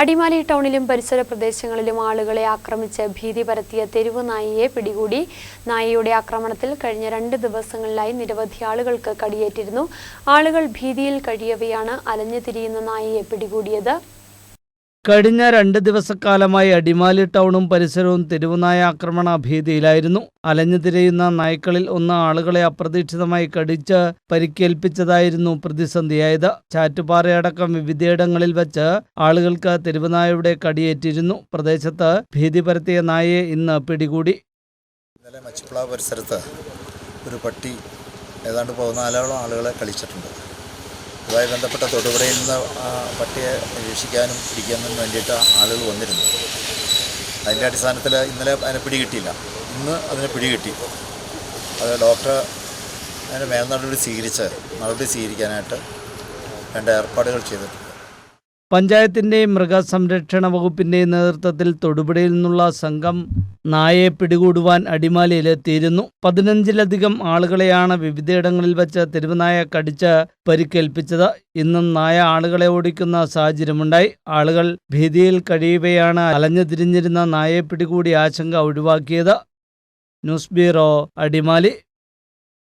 അടിമാലി ടൗണിലും പരിസര പ്രദേശങ്ങളിലും ആളുകളെ ആക്രമിച്ച് ഭീതി പരത്തിയ തെരുവ് നായിയെ പിടികൂടി. നായയുടെ ആക്രമണത്തിൽ കഴിഞ്ഞ രണ്ട് ദിവസങ്ങളിലായി നിരവധി ആളുകൾക്ക് കടിയേറ്റിരുന്നു. ആളുകൾ ഭീതിയിൽ കഴിയവെയാണ് അലഞ്ഞു തിരിയുന്ന നായയെ പിടികൂടിയത്. കഴിഞ്ഞ രണ്ട് ദിവസക്കാലമായി അടിമാലി ടൗണും പരിസരവും തെരുവുനായ ആക്രമണ ഭീതിയിലായിരുന്നു. അലഞ്ഞു തിരയുന്ന നായ്ക്കളിൽ ഒന്ന് ആളുകളെ അപ്രതീക്ഷിതമായി കടിച്ച് പരിക്കേൽപ്പിച്ചതായിരുന്നു പ്രതിസന്ധിയായത്. ചാറ്റുപാറയടക്കം വിവിധയിടങ്ങളിൽ വച്ച് ആളുകൾക്ക് തെരുവുനായയുടെ കടിയേറ്റിരുന്നു. പ്രദേശത്ത് ഭീതി പരത്തിയ നായയെ ഇന്ന് പിടികൂടി. ഇന്നലെ മച്ചുപ്ല പരിസരത്ത് ഒരു പട്ടി ഏതാണ്ട് പതിനാലോളം ആളുകളെ കളിച്ചിട്ടുണ്ട് ഇതുമായി ബന്ധപ്പെട്ട തൊടുപുഴയിൽ നിന്ന് പട്ടിയെ നിരീക്ഷിക്കാനും പിടിക്കാനും വേണ്ടിയിട്ട് ആളുകൾ വന്നിരുന്നു. അതിന്റെ അടിസ്ഥാനത്തിൽ ഇന്നലെ അതിനെ പിടികിട്ടിയില്ല. ഇന്ന് അതിനെ പിടികിട്ടി. അത് ഡോക്ടർ അതിന്റെ മേൽനടപടി സ്വീകരിച്ച് നടപടി സ്വീകരിക്കാനായിട്ട് വേണ്ട ഏർപ്പാടുകൾ ചെയ്തിട്ടുണ്ട്. പഞ്ചായത്തിന്റെയും മൃഗസംരക്ഷണ വകുപ്പിന്റെയും നേതൃത്വത്തിൽ തൊടുപുഴയിൽ നിന്നുള്ള സംഘം നായയെ പിടികൂടുവാൻ അടിമാലിയിലെത്തിയിരുന്നു പതിനഞ്ചിലധികം ആളുകളെയാണ് വിവിധയിടങ്ങളിൽ വച്ച് തെരുവുനായ കടിച്ച് പരിക്കേൽപ്പിച്ചത്. ഇന്നും നായ ആളുകളെ ഓടിക്കുന്ന സാഹചര്യമുണ്ടായി. ആളുകൾ ഭീതിയിൽ കഴിയുകയാണ് അലഞ്ഞു തിരിഞ്ഞിരുന്ന നായയെ പിടികൂടി ആശങ്ക ഒഴിവാക്കിയത്. News bureau Adimali.